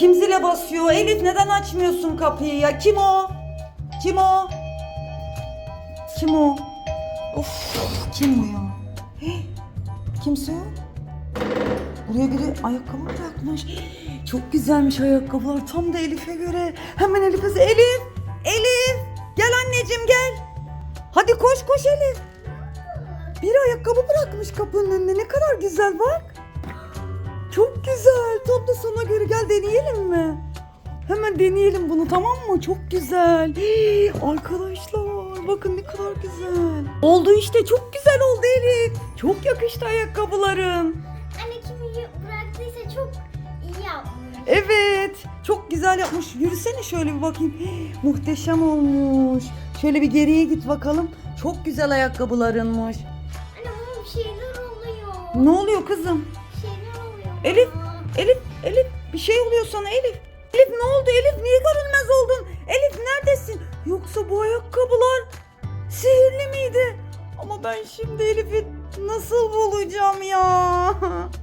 Kim zile basıyor? Elif neden açmıyorsun kapıyı ya? Kim o? Kim o? Kim o? Of kim o ya? Hey, kimse yok. Buraya biri ayakkabı bırakmış. Çok güzelmiş ayakkabılar. Tam da Elif'e göre. Hemen Elif'e Elif! Elif! Gel anneciğim gel. Hadi koş koş Elif. Bir ayakkabı bırakmış kapının önüne. Ne kadar güzel bak. Çok güzel. Tam da sana göre. Deneyelim mi? Hemen deneyelim bunu tamam mı? Çok güzel. Hii, arkadaşlar bakın ne kadar güzel. Oldu işte çok güzel oldu Elif. Çok yakıştı ayakkabıların. Anne kim bıraktıysa çok iyi yapmış. Evet. Çok güzel yapmış. Yürüsene şöyle bir bakayım. Hii, muhteşem olmuş. Şöyle bir geriye git bakalım. Çok güzel ayakkabılarınmış. Anne bunun bir şeyler oluyor. Ne oluyor kızım? Bir şeyler oluyor. Elif, Elif, Elif bir şey oluyor sana Elif. Elif ne oldu Elif? Niye görünmez oldun? Elif neredesin? Yoksa bu ayakkabılar sihirli miydi? Ama ben şimdi Elif'i nasıl bulacağım ya?